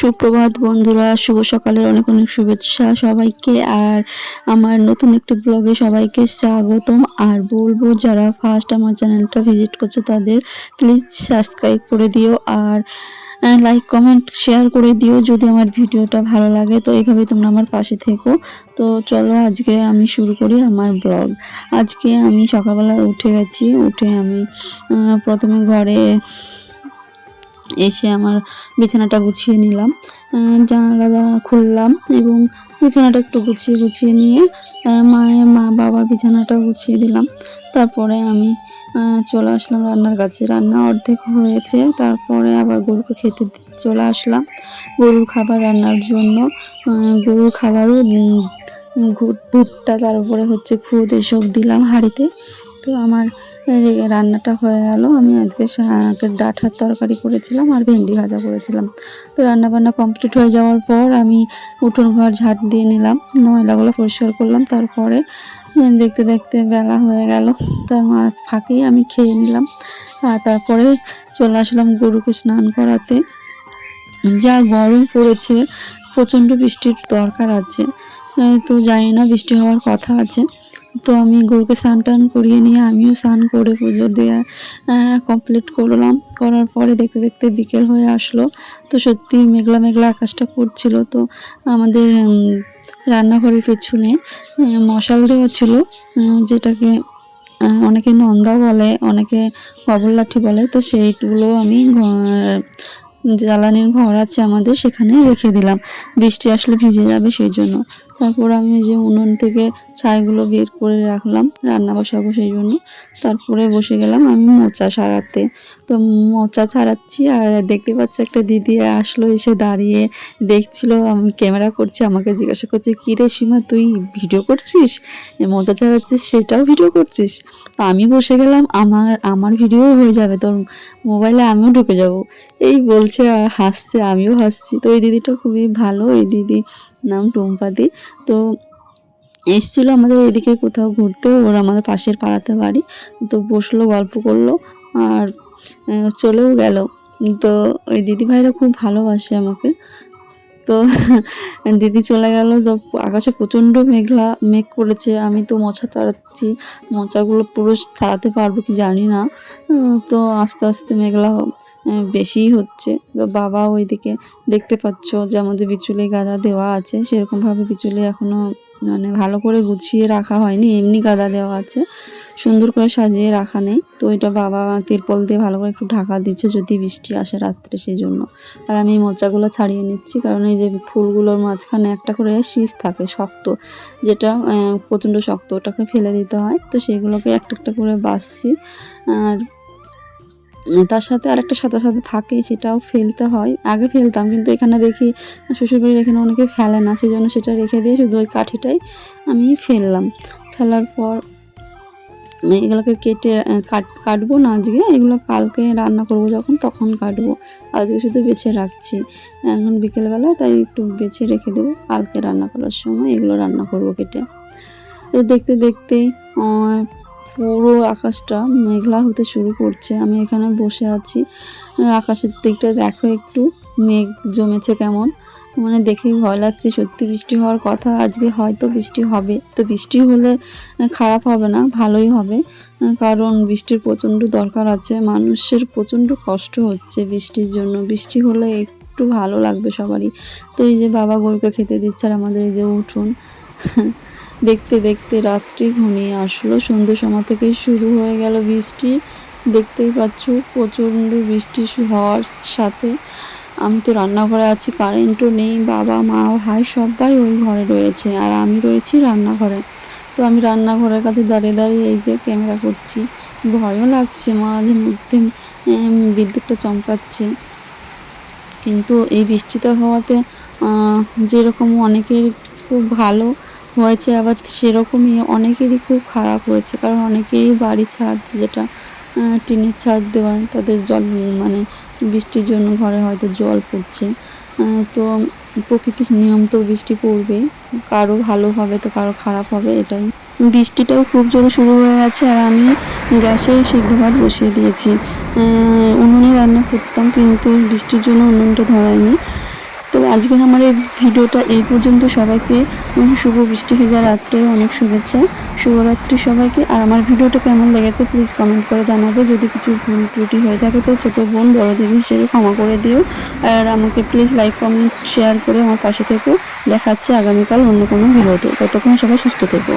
সুপ্রভাত বন্ধুরা, শুভ সকালের অনেক অনেক শুভেচ্ছা সবাইকে। আর আমার নতুন একটি ব্লগে সবাইকে স্বাগতম। আর বলব, যারা ফার্স্ট আমার চ্যানেলটা ভিজিট করছে তাদের প্লিজ সাবস্ক্রাইব করে দিও। আর লাইক কমেন্ট শেয়ার করে দিও যদি আমার ভিডিওটা ভালো লাগে। তো এইভাবে তোমরা আমার পাশে থেকো। তো চলো আজকে আমি শুরু করি আমার ব্লগ। আজকে আমি সকালবেলা উঠে গেছি। উঠে আমি প্রথমে ঘরে এসে আমার বিছানাটা গুছিয়ে নিলাম জানালা জানা খুললাম এবং বিছানাটা একটু গুছিয়ে গুছিয়ে নিয়ে মায়ের মা বাবার বিছানাটা গুছিয়ে দিলাম। তারপরে আমি চলে আসলাম রান্নার কাছে। রান্না অর্ধেক হয়েছে, তারপরে আবার গরুকে খেতে চলে আসলাম। গরুর খাবার রান্নার জন্য গরুর খাবারও ভুট্টা, তার উপরে হচ্ছে খুদ এসব দিলাম হাঁড়িতে। তো আমার রান্নাটা হয়ে গেল, আমি আজকে শাকের ডাঁটার তরকারি করেছিলাম আর ভেন্ডি ভাজা করেছিলাম। তো রান্না বান্না কমপ্লিট হয়ে যাওয়ার পর আমি উঠোন ঘর ঝাড় দিয়ে নিলাম, ময়লাগুলো পরিষ্কার করলাম, তারপরে দেখতে দেখতে বেলা হয়ে গেল। তার মা ফাঁকেই আমি খেয়ে নিলাম, আর তারপরে চলে আসলাম গরুকে স্নান করাতে। যা গরম পড়েছে, প্রচণ্ড বৃষ্টির দরকার আছে। তো জানি না, বৃষ্টি হওয়ার কথা আছে। তো আমি গরুকে স্নান টান করিয়ে নিয়ে আমিও স্নান করে পুজো দেওয়া কমপ্লিট করলাম। করার পরে দেখতে দেখতে বিকেল হয়ে আসলো। তো সত্যি মেঘলা মেঘলা আকাশটা করছিল তো আমাদের রান্নাঘরের পেছনে মশাল দেওয়া ছিল যেটাকে অনেকে নন্দা বলে, অনেকে কবর লাঠি বলে। তো সেইগুলো আমি জ্বালানির ঘর আছে আমাদের সেখানে রেখে দিলাম। বৃষ্টি আসলে ভিজে যাবে সেই জন্য। তারপর আমি ওই যে উনুন থেকে ছাইগুলো বের করে রাখলাম, রান্না বসাবো সেই জন্য। তারপরে বসে গেলাম আমি মোচা সারাতে। তো মোচা ছাড়াচ্ছি আর দেখতে পাচ্ছি একটা দিদি আসলো, এসে দাঁড়িয়ে দেখছিল, আমি ক্যামেরা করছি, আমাকে জিজ্ঞাসা করছে, কী রে সীমা, তুই ভিডিও করছিস? মোচা ছাড়াচ্ছিস সেটাও ভিডিও করছিস? তো আমি বসে গেলাম, আমার আমার ভিডিও হয়ে যাবে তোর মোবাইলে, আমিও ঢুকে যাব। এই বলছে আর হাসছে, আমিও হাসছি। তো ওই দিদিটা খুবই ভালো ওই দিদি নাম টুম্পাদি তো এসছিল আমাদের এদিকে কোথাও ঘুরতে, ওর আমাদের পাশের পাড়াতে বাড়ি, তো বসল, গল্প করল আর চলেও গেল। তো ওই দিদিভাইরা খুব ভালোবাসে আমাকে। তো দিদি চলে গেল। তো আকাশে প্রচণ্ড মেঘলা মেঘ করেছে। আমি তো মোছা তাড়াচ্ছি। মোচাগুলো পুরো ছাড়াতে পারব কি জানি না। তো আস্তে আস্তে মেঘলা বেশিই হচ্ছে। তো বাবা ওইদিকে দেখতে পাচ্ছ যে আমাদের বিচুলি গাদা দেওয়া আছে। সেরকমভাবে বিচুলি এখনও মানে ভালো করে গুছিয়ে রাখা হয়নি। এমনি গাদা দেওয়া আছে। সুন্দর করে সাজিয়ে রাখা নেই। তো এটা বাবা তিরপল দিয়ে ভালো করে একটু ঢাকা দিচ্ছে যদি বৃষ্টি আসে রাত্রে সেই জন্য। আর আমি মোচাগুলো ছাড়িয়ে নিচ্ছি কারণ এই যে ফুলগুলোর মাঝখানে একটা করে শীষ থাকে, শক্ত, যেটা প্রচণ্ড শক্ত, ওটাকে ফেলে দিতে হয়। তো সেগুলোকে একটা একটা করে বাসছি আর তার সাথে আরেকটা সাথে সাথে থাকে, সেটাও ফেলতে হয়। আগে ফেলতাম, কিন্তু এখানে দেখি শ্বশুরবাড়ির এখানে অনেকে ফেলে না সেই জন্য সেটা রেখে দিয়ে শুধু ওই কাঠিটাই আমি ফেললাম। ফেলার পর এগুলোকে কেটে কাট, কাটবো না আজকে, এগুলো কালকে রান্না করব যখন, তখন কাটবো। আজকে শুধু বেছে রাখছি। এখন বিকেলবেলা, তাই একটু বেছে রেখে দেবো। কালকে রান্না করার সময় এগুলো রান্না করব কেটে। তো দেখতে পুরো আকাশটা মেঘলা হতে শুরু করছে। আমি এখানে বসে আছি। আকাশের দিকটা দেখো একটু, মেঘ জমেছে কেমন। মানে দেখেই ভয় লাগছে, সত্যি বৃষ্টি হওয়ার কথা, আজকে হয়তো বৃষ্টি হবে। তো বৃষ্টি হলে খারাপ হবে না, ভালোই হবে। কারণ বৃষ্টির প্রচণ্ড দরকার আছে, মানুষের প্রচণ্ড কষ্ট হচ্ছে বৃষ্টির জন্য। বৃষ্টি হলে একটু ভালো লাগবে সবারই। তো এই যে বাবা গরুকে খেতে দিচ্ছে আর আমাদের এই যে উঠুন, দেখতে দেখতে রাত্রি ঘনিয়ে আসলো। সন্ধ্যে সময় থেকে শুরু হয়ে গেল বৃষ্টি। দেখতেই পাচ্ছ প্রচণ্ড বৃষ্টি হওয়ার সাথে। আমি তো রান্নাঘরে আছি, কারেন্টও নেই, বাবা, মা, ভাই সবাই ওই ঘরে রয়েছে আর আমি রয়েছি রান্নাঘরে। তো আমি রান্নাঘরের কাছে দাঁড়িয়ে দাঁড়িয়ে এই যে ক্যামেরা করছি। ভয়ও লাগছে, মাঝে মধ্যে বিদ্যুৎটা চমকাচ্ছে। কিন্তু এই বৃষ্টিটা হওয়াতে যেরকম অনেকের খুব ভালো হয়েছে, আবার সেরকমই অনেকেরই খুব খারাপ হয়েছে। কারণ অনেকেরই বাড়ি ছাদ যেটা টিনের ছাদ দেওয়া, তাদের জল মানে বৃষ্টির জন্য ঘরে হয়তো জল পড়ছে। তো প্রকৃতির নিয়ম তো বৃষ্টি পড়বে। কারও ভালো হবে তো কারও খারাপ হবে, এটাই। বৃষ্টিটাও খুব জোরে শুরু হয়ে গেছে আর আমি গ্যাসে সিদ্ধ ভাত বসিয়ে দিয়েছি। উনুনে রান্না করতাম কিন্তু বৃষ্টির জন্য উনুনটা ধরায়নি। তো আজকের আমার এই ভিডিওটা এই পর্যন্ত। সবাইকে শুভ বৃষ্টি ভেজা রাত্রে, অনেক শুভেচ্ছা। শুভরাত্রি সবাইকে। আর আমার ভিডিওটা কেমন লেগেছে প্লিজ কমেন্ট করে জানাবে। যদি কিছু ভুল ত্রুটি হয়ে থাকে তো ছোটো বোন বড় দিদি হিসেবে ক্ষমা করে দিও। আর আমাকে প্লিজ লাইক কমেন্ট শেয়ার করে আমার পাশে থেকেও দেখাচ্ছে আগামীকাল অন্য কোনো ভিডিওতে। ততক্ষণ সবাই সুস্থ থেকো।